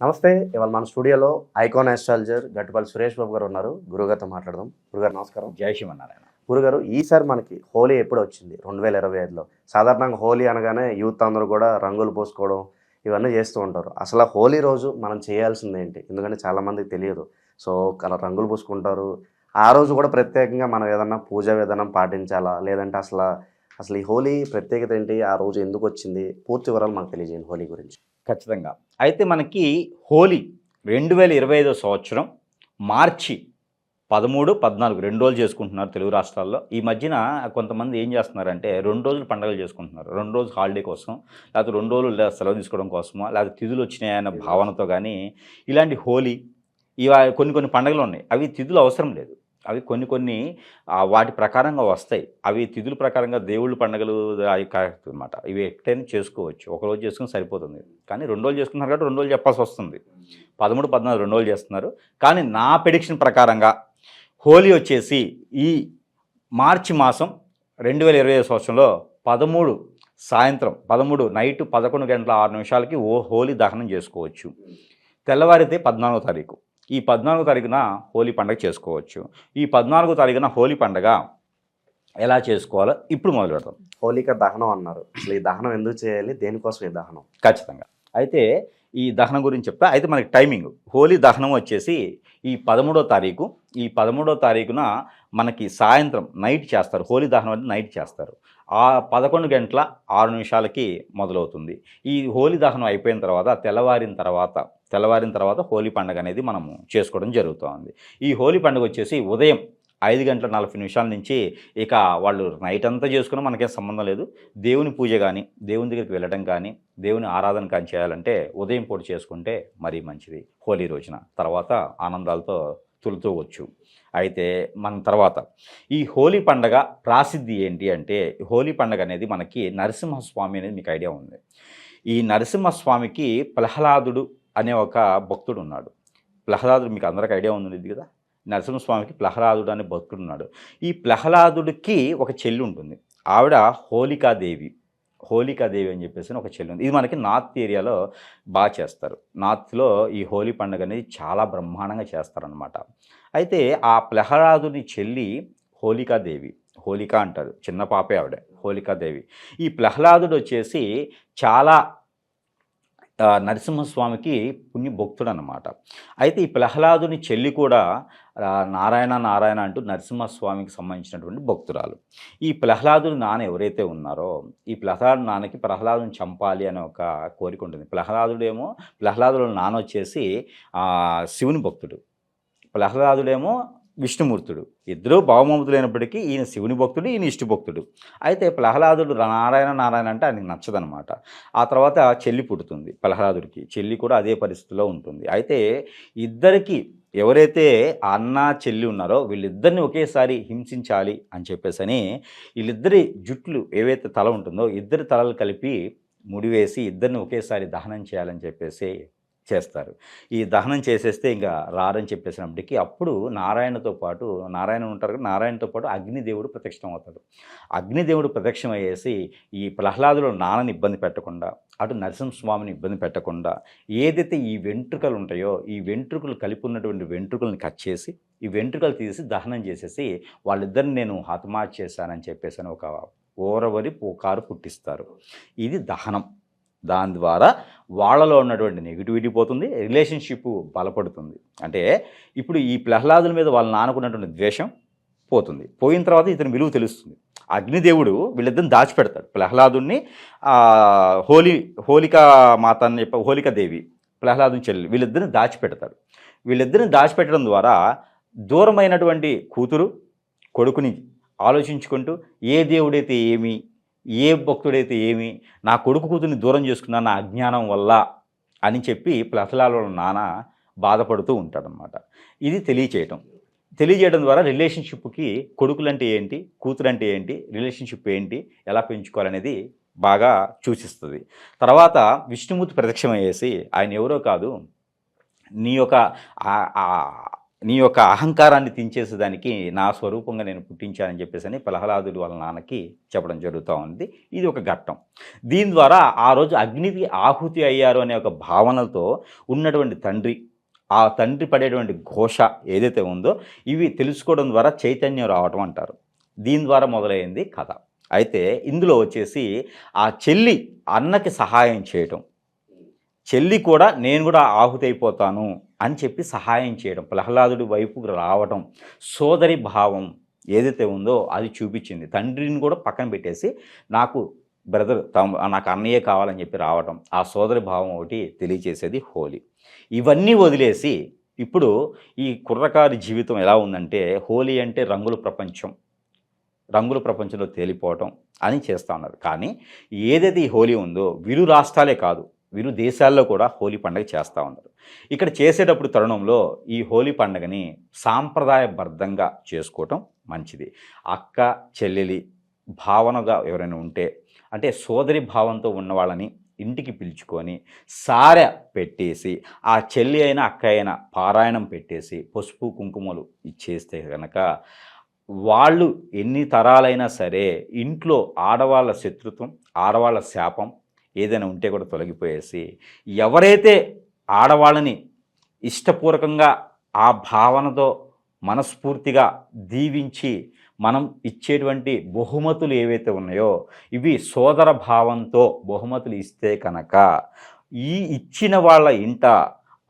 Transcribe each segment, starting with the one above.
నమస్తే ఇవాళ మన స్టూడియోలో ఐకాన్ ఆస్ట్రాలజర్ గట్టుపల్లి సురేష్ బాబు గారు ఉన్నారు. గురుగారితో మాట్లాడదాం. గురుగారు నమస్కారం. జై శ్రీమన్నారాయణ. గురుగారు ఈసారి మనకి హోలీ ఎప్పుడు వచ్చింది? రెండు వేల ఇరవై ఐదులో. సాధారణంగా హోలీ అనగానే యూత్ అందరూ కూడా రంగులు పోసుకోవడం ఇవన్నీ చేస్తూ ఉంటారు. అసలు హోలీ రోజు మనం చేయాల్సింది ఏంటి? ఎందుకంటే చాలామందికి తెలియదు. సో కల రంగులు పూసుకుంటారు. ఆ రోజు కూడా ప్రత్యేకంగా మనం ఏదన్నా పూజా విధానం పాటించాలా? లేదంటే అసలు అసలు ఈ హోలీ ప్రత్యేకత ఏంటి? ఆ రోజు ఎందుకు వచ్చింది? పూర్తి వివరాలు మాకు తెలియజేయండి హోలీ గురించి. ఖచ్చితంగా. అయితే మనకి హోలీ రెండు వేల ఇరవై ఐదో సంవత్సరం మార్చి పదమూడు పద్నాలుగు రెండు రోజులు చేసుకుంటున్నారు తెలుగు రాష్ట్రాల్లో. ఈ మధ్యన కొంతమంది ఏం చేస్తున్నారంటే రెండు రోజులు పండుగలు చేసుకుంటున్నారు. రెండు రోజులు హాలిడే కోసం లేకపోతే రెండు రోజులు సెలవు తీసుకోవడం కోసమో లేకపోతే తిథులు వచ్చినాయన్న భావనతో కానీ ఇలాంటి హోలీ ఇవా కొన్ని కొన్ని పండుగలు ఉన్నాయి. అవి తిథులు అవసరం లేదు. అవి కొన్ని కొన్ని వాటి ప్రకారంగా వస్తాయి. అవి తిథుల ప్రకారంగా దేవుళ్ళ పండుగలు అవి అనమాట ఇవి ఎక్కడైనా చేసుకోవచ్చు. ఒక రోజు చేసుకుని సరిపోతుంది. కానీ రెండు రోజులు చేసుకున్నారు కాబట్టి రెండు రోజులు చెప్పాల్సి వస్తుంది. పదమూడు పద్నాలుగు రెండు రోజులు చేస్తున్నారు. కానీ నా ప్రిడిక్షన్ ప్రకారంగా హోలీ వచ్చేసి ఈ మార్చి మాసం రెండు వేల ఇరవై సంవత్సరంలో పదమూడు సాయంత్రం పదమూడు నైట్ పదకొండు గంటల ఆరు నిమిషాలకి ఓ హోలీ దహనం చేసుకోవచ్చు. తెల్లవారితే పద్నాలుగో తారీఖు. ఈ పద్నాలుగో తారీఖున హోలీ పండుగ చేసుకోవచ్చు. ఈ పద్నాలుగో తారీఖున హోలీ పండుగ ఎలా చేసుకోవాలో ఇప్పుడు మొదలు పెడతాం హోలిక దహనం అన్నారు. అసలు ఈ దహనం ఎందుకు చేయాలి? దేనికోసం ఈ దహనం? ఖచ్చితంగా. అయితే ఈ దహనం గురించి చెప్తా. అయితే మనకి టైమింగ్. హోలీ దహనం వచ్చేసి ఈ పదమూడో తారీఖు ఈ పదమూడో తారీఖున మనకి సాయంత్రం నైట్ చేస్తారు. హోలీ దహనం అంటే నైట్ చేస్తారు. ఆ పదకొండు గంటల ఆరు నిమిషాలకి మొదలవుతుంది. ఈ హోలీ దహనం అయిపోయిన తర్వాత తెల్లవారిన తర్వాత తెల్లవారిన తర్వాత హోలీ పండుగ అనేది మనము చేసుకోవడం జరుగుతుంది. ఈ హోలీ పండుగ వచ్చేసి ఉదయం ఐదు గంటల నలభై నిమిషాల నుంచి ఇక వాళ్ళు నైట్ అంతా చేసుకున్న మనకేం సంబంధం లేదు. దేవుని పూజ కానీ దేవుని దగ్గరికి వెళ్ళడం కానీ దేవుని ఆరాధన కానీ చేయాలంటే ఉదయం పూట చేసుకుంటే మరీ మంచిది. హోలీ రోజున తర్వాత ఆనందాలతో తులుతూవచ్చు అయితే మన తర్వాత ఈ హోలీ పండగ ప్రాసిద్ధి ఏంటి అంటే హోలీ పండగ అనేది మనకి నరసింహస్వామి అనేది మీకు ఐడియా ఉంది. ఈ నరసింహస్వామికి ప్రహ్లాదుడు అనే ఒక భక్తుడు ఉన్నాడు. ప్రహ్లాదుడు మీకు అందరికి ఐడియా ఉంది కదా? నరసింహస్వామికి ప్రహ్లాదుడు అనే భక్తుడు ఉన్నాడు. ఈ ప్రహ్లాదుడికి ఒక చెల్లి ఉంటుంది. ఆవిడ హోలికాదేవి హోలికాదేవి అని చెప్పేసి ఒక చెల్లి ఉంది. ఇది మనకి నార్త్ ఏరియాలో బాగా చేస్తారు. నార్త్లో ఈ హోలీ పండుగ అనేది చాలా బ్రహ్మాండంగా చేస్తారనమాట అయితే ఆ ప్రహ్లాదుని చెల్లి హోలికాదేవి హోలిక అంటారు. చిన్న పాపే ఆవిడ హోలికాదేవి ఈ ప్రహ్లాదుడు వచ్చేసి చాలా నరసింహస్వామికి పుణ్యభక్తుడు అనమాట అయితే ఈ ప్రహ్లాదుని చెల్లి కూడా నారాయణ నారాయణ అంటూ నరసింహస్వామికి సంబంధించినటువంటి భక్తురాలు. ఈ ప్రహ్లాదుని నాన్న ఎవరైతే ఉన్నారో ఈ ప్రహ్లాదు నాన్నకి ప్రహ్లాదుని చంపాలి అనే ఒక కోరిక ఉంటుంది. ప్రహ్లాదుడేమో ప్రహ్లాదుల నాన్న వచ్చేసి శివుని భక్తుడు. ప్రహ్లాదుడేమో విష్ణుమూర్తుడు. ఇద్దరూ భావమమతులైనప్పటికీ ఈయన శివుని భక్తుడు ఈయన ఇష్ట భక్తుడు అయితే ప్రహ్లాదుడు నారాయణ నారాయణ అంటే ఆయనకు నచ్చదనమాట ఆ తర్వాత చెల్లి పుడుతుంది ప్రహ్లాదుడికి. చెల్లి కూడా అదే పరిస్థితిలో ఉంటుంది. అయితే ఇద్దరికి ఎవరైతే ఆ అన్న చెల్లి ఉన్నారో వీళ్ళిద్దరిని ఒకేసారి హింసించాలి అని చెప్పేసి అని వీళ్ళిద్దరి జుట్లు ఏవైతే తల ఉంటుందో ఇద్దరి తలలు కలిపి ముడివేసి ఇద్దరిని ఒకేసారి దహనం చేయాలని చెప్పేసి చేస్తారు. ఈ దహనం చేసేస్తే ఇంకా రారని చెప్పేసినప్పటికీ అప్పుడు నారాయణతో పాటు నారాయణ ఉంటారు కదా నారాయణతో పాటు అగ్నిదేవుడు ప్రత్యక్షం అవుతాడు అగ్నిదేవుడు ప్రత్యక్షం అయ్యేసి ఈ ప్రహ్లాదులో నాన్నని ఇబ్బంది పెట్టకుండా అటు నరసింహస్వామిని ఇబ్బంది పెట్టకుండా ఏదైతే ఈ వెంట్రుకలు ఉంటాయో ఈ వెంట్రుకలు కలిపి ఉన్నటువంటి వెంట్రుకలను కట్ చేసి ఈ వెంట్రుకలు తీసి దహనం చేసేసి వాళ్ళిద్దరిని నేను హతమార్చేశానని చెప్పేసి అని ఒక ఓరవరి పోకారు పుట్టిస్తారు. ఇది దహనం. దాని ద్వారా వాళ్ళలో ఉన్నటువంటి నెగిటివిటీ పోతుంది రిలేషన్షిప్ బలపడుతుంది. అంటే ఇప్పుడు ఈ ప్రహ్లాదుల మీద వాళ్ళ నానుకున్నటువంటి ద్వేషం పోతుంది. పోయిన తర్వాత ఇతని విలువ తెలుస్తుంది. అగ్నిదేవుడు వీళ్ళిద్దరిని దాచిపెడతాడు. ప్రహ్లాదుని హోలీ హోలికా మాత అని చెప్పి హోలికా దేవి ప్రహ్లాదుని చెల్లి వీళ్ళిద్దరిని దాచిపెడతాడు. వీళ్ళిద్దరిని దాచిపెట్టడం ద్వారా దూరమైనటువంటి కూతురు కొడుకుని ఆలోచించుకుంటూ ఏ దేవుడైతే ఏమి ఏ భక్తుడైతే ఏమి నా కొడుకు కూతుర్ని దూరం చేసుకున్నా నా అజ్ఞానం వల్ల అని చెప్పి ప్రహ్లాదుల నాన్న బాధపడుతూ ఉంటాడనమాట ఇది తెలియచేయటం. తెలియజేయడం ద్వారా రిలేషన్షిప్కి కొడుకులంటే ఏంటి కూతురంటే ఏంటి రిలేషన్షిప్ ఏంటి ఎలా పెంచుకోవాలనేది బాగా సూచిస్తుంది. తర్వాత విష్ణుమూర్తి ప్రత్యక్షమయ్యేసి ఆయన ఎవరో కాదు నీ యొక్క నీ యొక్క అహంకారాన్ని తించేసేదానికి నా స్వరూపంగా నేను పుట్టించానని చెప్పేసి అని ప్రహ్లాదుడు వాళ్ళ నాన్నకి చెప్పడం జరుగుతూ ఉంది. ఇది ఒక ఘట్టం. దీని ద్వారా ఆ రోజు అగ్నికి ఆహుతి అయ్యారు అనే ఒక భావనలతో ఉన్నటువంటి తండ్రి ఆ తండ్రి పడేటువంటి ఘోష ఏదైతే ఉందో ఇవి తెలుసుకోవడం ద్వారా చైతన్యం రావటం అంటారు. దీని ద్వారా మొదలైంది కథ. అయితే ఇందులో వచ్చేసి ఆ చెల్లి అన్నకి సహాయం చేయటం. చెల్లి కూడా నేను కూడా ఆహుతైపోతాను అని చెప్పి సహాయం చేయడం ప్రహ్లాదుడి వైపుకు రావటం సోదరి భావం ఏదైతే ఉందో అది చూపించింది. తండ్రిని కూడా పక్కన పెట్టేసి నాకు బ్రదర్ తమ నాకు అన్నయ్య కావాలని చెప్పి రావటం ఆ సోదరి భావం ఒకటి తెలియచేసేది హోలీ. ఇవన్నీ వదిలేసి ఇప్పుడు ఈ కుర్రకారి జీవితం ఎలా ఉందంటే హోలీ అంటే రంగుల ప్రపంచం రంగుల ప్రపంచంలో తేలిపోవటం అని చేస్తూ ఉన్నారు. కానీ ఏదైతే ఈ హోలీ ఉందో విరు రాష్ట్రాలే కాదు వీరు దేశాల్లో కూడా హోలీ పండుగ చేస్తూ ఉన్నారు. ఇక్కడ చేసేటప్పుడు తరుణంలో ఈ హోలీ పండుగని సాంప్రదాయబద్ధంగా చేసుకోవటం మంచిది. అక్క చెల్లెలి భావనగా ఎవరైనా ఉంటే అంటే సోదరి భావంతో ఉన్న వాళ్ళని ఇంటికి పిలుచుకొని సారె పెట్టేసి ఆ చెల్లి అయినా అక్క అయినా పారాయణం పెట్టేసి పసుపు కుంకుమలు ఇచ్చేస్తే కనుక వాళ్ళు ఎన్ని తరాలైనా సరే ఇంట్లో ఆడవాళ్ళ శత్రుత్వం ఆడవాళ్ళ శాపం ఏదైనా ఉంటే కూడా తొలగిపోయేసి ఎవరైతే ఆడవాళ్ళని ఇష్టపూర్వకంగా ఆ భావనతో మనస్ఫూర్తిగా దీవించి మనం ఇచ్చేటువంటి బహుమతులు ఏవైతే ఉన్నాయో ఇవి సోదర భావంతో బహుమతులు ఇస్తే కనుక ఈ ఇచ్చిన వాళ్ళ ఇంట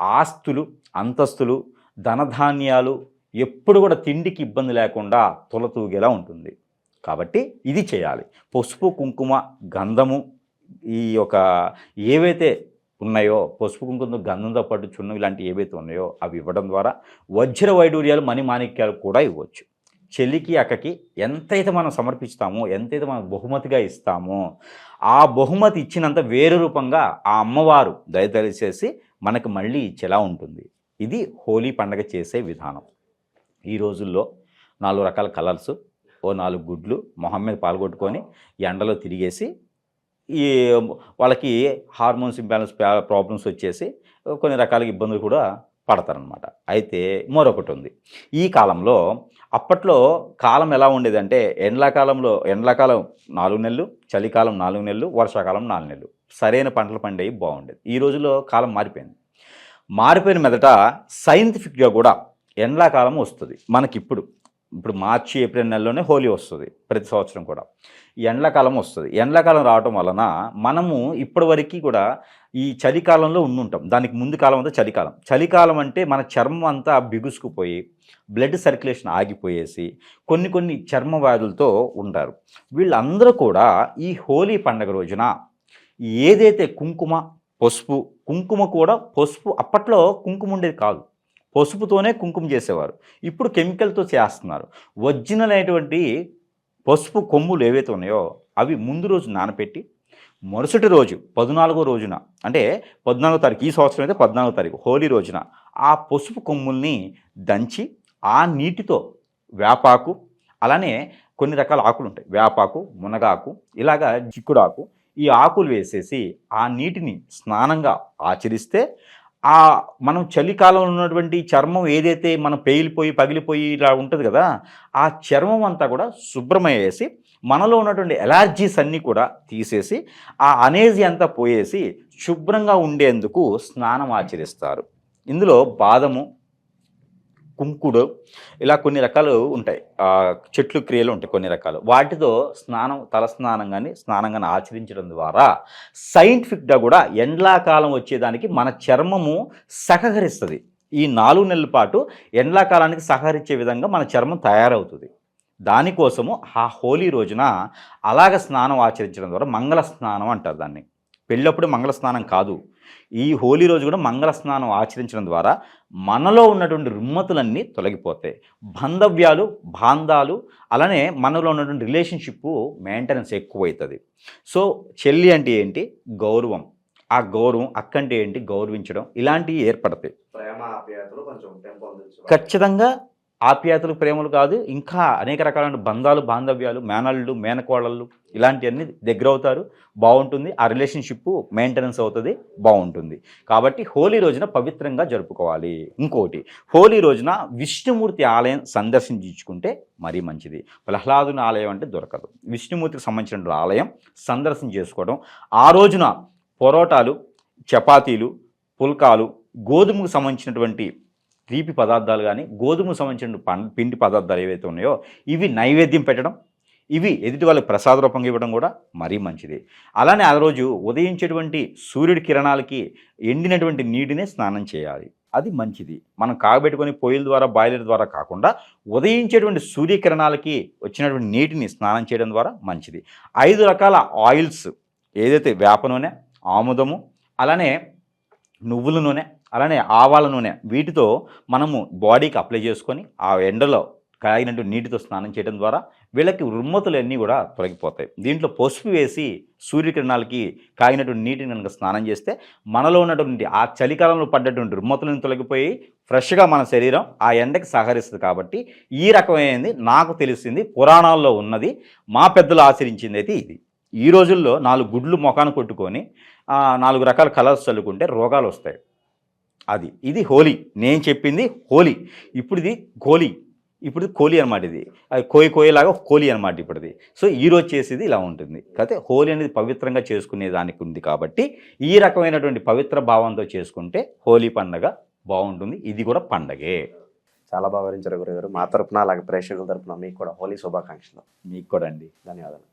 ఆస్తులు అంతస్తులు ధనధాన్యాలు ఎప్పుడు కూడా తిండికి ఇబ్బంది లేకుండా తొలతూగేలా ఉంటుంది. కాబట్టి ఇది చేయాలి. పసుపు కుంకుమ గంధము ఈ యొక్క ఏవైతే ఉన్నాయో పసుపు కుంకుమ గంధంతో పాటు చున్ను ఇలాంటి ఏవైతే ఉన్నాయో అవి ఇవ్వడం ద్వారా వజ్ర వైడూర్యాలు మణి మాణిక్యాలు కూడా ఇవ్వచ్చు. చెల్లికి అక్కకి ఎంతైతే మనం సమర్పిస్తామో ఎంతైతే మనం బహుమతిగా ఇస్తామో ఆ బహుమతి ఇచ్చినంత వేరు రూపంగా ఆ అమ్మవారు దయతలిసేసి మనకు మళ్ళీ ఇచ్చేలా ఉంటుంది. ఇది హోలీ పండగ చేసే విధానం. ఈ రోజుల్లో నాలుగు రకాల కలర్స్ ఓ నాలుగు గుడ్లు మొహం మీద పాల్గొట్టుకొని ఎండలో తిరిగేసి ఈ వాళ్ళకి హార్మోన్స్ ఇంబ్యాలెన్స్ ప్రాబ్లమ్స్ వచ్చేసి కొన్ని రకాల ఇబ్బందులు కూడా పడతారనమాట అయితే మరొకటి ఉంది. ఈ కాలంలో అప్పట్లో కాలం ఎలా ఉండేదంటే ఎండాకాలంలో ఎండాకాలం నాలుగు నెలలు చలికాలం నాలుగు నెలలు వర్షాకాలం నాలుగు నెలలు. సరైన పంటలు పండేవి బాగుండేది ఈ రోజుల్లో కాలం మారిపోయింది. మారిపోయిన మెదట సైంటిఫిక్గా కూడా ఎండాకాలం వస్తుంది. మనకిప్పుడు. ఇప్పుడు మార్చి ఏప్రిల్ నెలలోనే హోలీ వస్తుంది ప్రతి సంవత్సరం కూడా. ఎండాకాలం వస్తుంది. ఎండాకాలం రావటం వలన మనము ఇప్పటివరకు కూడా ఈ చలికాలంలో ఉండుంటాం. దానికి ముందు కాలం అంతా చలికాలం. చలికాలం అంటే మన చర్మం అంతా బిగుసుకుపోయి బ్లడ్ సర్క్యులేషన్ ఆగిపోయేసి కొన్ని కొన్ని చర్మ వ్యాధులతో ఉంటారు. వీళ్ళందరూ కూడా ఈ హోలీ పండగ రోజున ఏదైతే కుంకుమ పసుపు కుంకుమ కూడా పసుపు అప్పట్లో కుంకుమ ఉండేది కాదు. పసుపుతోనే కుంకుమ చేసేవారు. ఇప్పుడు కెమికల్తో చేస్తున్నారు. ఒరిజినల్ అయినటువంటి పసుపు కొమ్ములు ఏవైతే ఉన్నాయో అవి ముందు రోజు నానపెట్టి మరుసటి రోజు పద్నాలుగో రోజున అంటే పద్నాలుగో తారీఖు ఈ సంవత్సరం అయితే పద్నాలుగో తారీఖు హోలీ రోజున ఆ పసుపు కొమ్ముల్ని దంచి ఆ నీటితో వేపాకు అలానే కొన్ని రకాల ఆకులు ఉంటాయి. వేపాకు మునగాకు ఇలాగా చిక్కుడాకు ఈ ఆకులు వేసేసి ఆ నీటిని స్నానంగా ఆచరిస్తే ఆ మనం చలికాలంలో ఉన్నటువంటి చర్మం ఏదైతే మనం పేలిపోయి పగిలిపోయి ఇలా ఉంటుంది కదా ఆ చర్మం అంతా కూడా శుభ్రమయ్యేసి మనలో ఉన్నటువంటి ఎలర్జీస్ అన్నీ కూడా తీసేసి ఆ అనేజీ అంతా పోయేసి శుభ్రంగా ఉండేందుకు స్నానం ఆచరిస్తారు. ఇందులో బాదము కుంకుడు ఇలా కొన్ని రకాలు ఉంటాయి. చెట్లు క్రియలు ఉంటాయి కొన్ని రకాలు. వాటితో స్నానం తల స్నానం కానీ స్నానం కానీ ఆచరించడం ద్వారా సైంటిఫిక్గా కూడా ఎండాకాలం వచ్చేదానికి మన చర్మము సహకరిస్తుంది. ఈ నాలుగు నెలల పాటు ఎండాకాలానికి సహకరించే విధంగా మన చర్మం తయారవుతుంది. దానికోసము ఆ హోలీ రోజున అలాగ స్నానం ఆచరించడం ద్వారా మంగళ స్నానం అంటారు దాన్ని. పెళ్ళప్పుడు మంగళ స్నానం కాదు. ఈ హోలీ రోజు కూడా మంగళ స్నానం ఆచరించడం ద్వారా మనలో ఉన్నటువంటి రుమ్మతులన్నీ తొలగిపోతాయి. బంధవ్యాలు బాంధాలు అలానే మనలో ఉన్నటువంటి రిలేషన్షిప్ మెయింటెనెన్స్ ఎక్కువవుతుంది సో చెల్లి అంటే ఏంటి? గౌరవం. ఆ గౌరవం అక్క అంటే ఏంటి? గౌరవించడం ఇలాంటివి ఏర్పడతాయి. ఖచ్చితంగా ఆప్యాయతలు ప్రేమలు కాదు ఇంకా అనేక రకాలైన బంధాలు బాంధవ్యాలు మేనళ్ళు మేనకోడళ్ళు ఇలాంటివన్నీ దగ్గర అవుతారు బాగుంటుంది. ఆ రిలేషన్షిప్ మెయింటెనెన్స్ అవుతుంది బాగుంటుంది. కాబట్టి హోలీ రోజున పవిత్రంగా జరుపుకోవాలి. ఇంకోటి హోలీ రోజున విష్ణుమూర్తి ఆలయం సందర్శించుకుంటే మరీ మంచిది. ప్రహ్లాదుని ఆలయం అంటే దొరకదు. విష్ణుమూర్తికి సంబంధించిన ఆలయం సందర్శన చేసుకోవడం. ఆ రోజున పొరోటాలు చపాతీలు పుల్కాలు గోధుమకు సంబంధించినటువంటి తీపి పదార్థాలు కానీ గోధుమ సంబంధించిన పం పిండి పదార్థాలు ఏవైతే ఉన్నాయో ఇవి నైవేద్యం పెట్టడం ఇవి ఎదుటి వాళ్ళకి ప్రసాద రూపంగా ఇవ్వడం కూడా మరీ మంచిది. అలానే ఆ రోజు ఉదయించేటువంటి సూర్యుడి కిరణాలకి ఎండినటువంటి నీటినే స్నానం చేయాలి. అది మంచిది. మనం కాగబెట్టుకొని పొయ్యిల ద్వారా బాయిలర్ ద్వారా కాకుండా ఉదయించేటువంటి సూర్యకిరణాలకి వచ్చినటువంటి నీటిని స్నానం చేయడం ద్వారా మంచిది. ఐదు రకాల ఆయిల్స్ ఏదైతే వేప నూనె ఆముదము అలానే నువ్వుల నూనె అలానే ఆవాల నూనె. వీటితో మనము బాడీకి అప్లై చేసుకొని ఆ ఎండలో కాగినట్టు నీటితో స్నానం చేయడం ద్వారా వీళ్ళకి రుమ్మతులన్నీ కూడా తొలగిపోతాయి. దీంట్లో పసుపు వేసి సూర్యకిరణాలకి కాగినటువంటి నీటిని కనుక స్నానం చేస్తే మనలో ఉన్నటువంటి ఆ చలికాలంలో పడ్డటువంటి రుమ్మతులను తొలగిపోయి ఫ్రెష్గా మన శరీరం ఆ ఎండకి సహకరిస్తుంది కాబట్టి ఈ రకమైనది నాకు తెలిసింది పురాణాల్లో ఉన్నది. మా పెద్దలు ఆచరించింది అయితే ఇది. ఈ రోజుల్లో నాలుగు గుడ్లు ముఖాన్ని కొట్టుకొని నాలుగు రకాల కలర్స్ చల్లుకుంటే రోగాలు వస్తాయి. అది. ఇది హోలీ. నేను చెప్పింది హోలీ. ఇప్పుడు ఇది గోలీ. ఇప్పుడు కోహ్లీ అనమాట ఇది. అది కోయి కోయేలాగా కోహ్లీ అనమాట ఇప్పుడుది. సో ఈ రోజు చేసేది ఇలా ఉంటుంది. కాకపోతే హోలీ అనేది పవిత్రంగా చేసుకునే దానికి ఉంది కాబట్టి ఈ రకమైనటువంటి పవిత్ర భావంతో చేసుకుంటే హోలీ పండగ బాగుంటుంది. ఇది కూడా పండగే. చాలా బాగా వివరించారు గురుగారు. మా తరపున అలాగే ప్రేక్షకుల తరపున మీకు కూడా హోలీ శుభాకాంక్షలు. మీకు కూడా అండి. ధన్యవాదాలు.